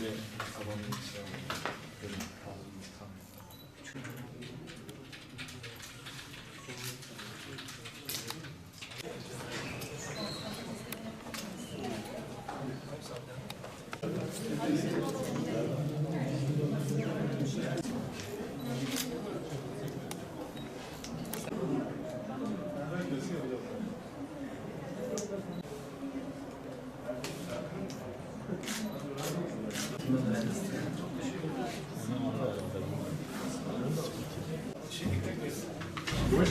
Bize sabahın şey Thank you. Kolay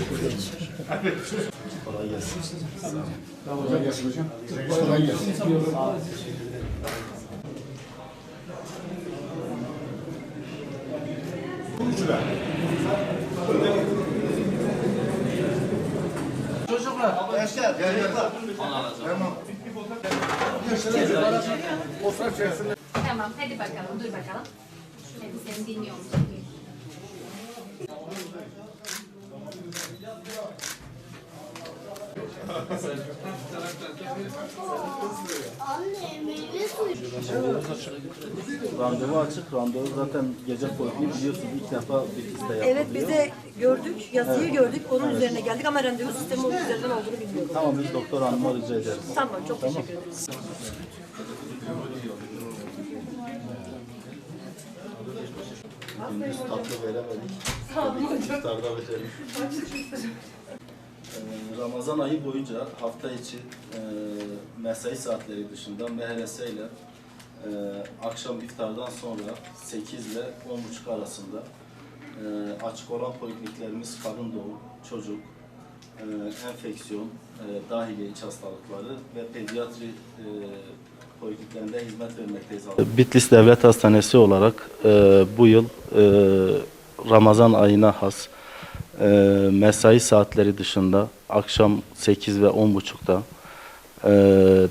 gelsin. Kolay gelsin hocam. Kolay gelsin. Tamam hadi bakalım dur bakalım. Hadi seni dinliyorum. Randevu açık. Randevu zaten gece koyduğunu biliyorsun. İlk defa Bitlis'te yapılıyor. Evet biz de gördük, yazıyı gördük, onun üzerine geldik ama randevu sistemi onun üzerinden olduğunu bilmiyorduk. Tamam biz doktor hanıma rica ederiz. Tamam, çok teşekkür ederiz. Gündüz tatlı veremedik. İftarda verelim. Ramazan ayı boyunca hafta içi e, mesai saatleri dışında MHRS ile e, akşam iftardan sonra 8 ile 10.30 arasında e, açık olan polikliniklerimiz kadın doğum, çocuk, e, enfeksiyon, e, dahiliye iç hastalıkları ve pediatri e, polikliniklerinde hizmet vermekteyiz. Bitlis Devlet Hastanesi olarak e, bu yıl e, Ramazan ayına has e, mesai saatleri dışında akşam 8 ve 10.30'da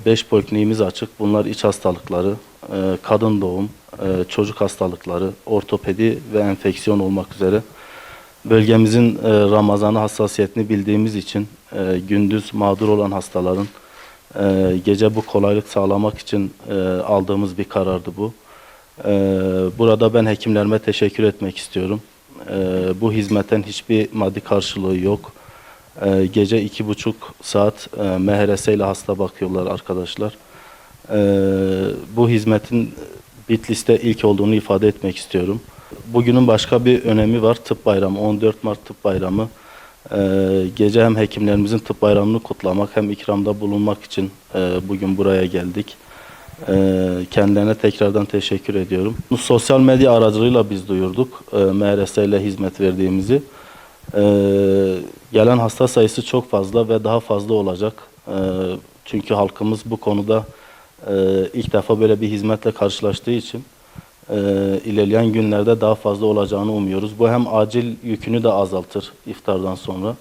5 polikliniğimiz açık. Bunlar iç hastalıkları, e, kadın doğum, e, çocuk hastalıkları, ortopedi ve enfeksiyon olmak üzere. Bölgemizin e, Ramazan'a hassasiyetini bildiğimiz için e, gündüz mağdur olan hastaların e, gece bu kolaylık sağlamak için e, aldığımız bir karardı bu. E, burada ben hekimlerime teşekkür etmek istiyorum. E, bu hizmetten hiçbir maddi karşılığı yok. E, gece iki buçuk saat e, MHRS ile hasta bakıyorlar arkadaşlar. E, bu hizmetin Bitlis'te ilk olduğunu ifade etmek istiyorum. Bugünün başka bir önemi var. Tıp Bayramı, 14 Mart Tıp Bayramı. Ee, gece hem hekimlerimizin tıp bayramını kutlamak hem ikramda bulunmak için e, bugün buraya geldik. Ee, kendilerine tekrardan teşekkür ediyorum. Sosyal medya aracılığıyla biz duyurduk e, MRS ile hizmet verdiğimizi. Ee, gelen hasta sayısı çok fazla ve daha fazla olacak. Ee, çünkü halkımız bu konuda e, ilk defa böyle bir hizmetle karşılaştığı için e, ilerleyen günlerde daha fazla olacağını umuyoruz. Bu hem acil yükünü de azaltır iftardan sonra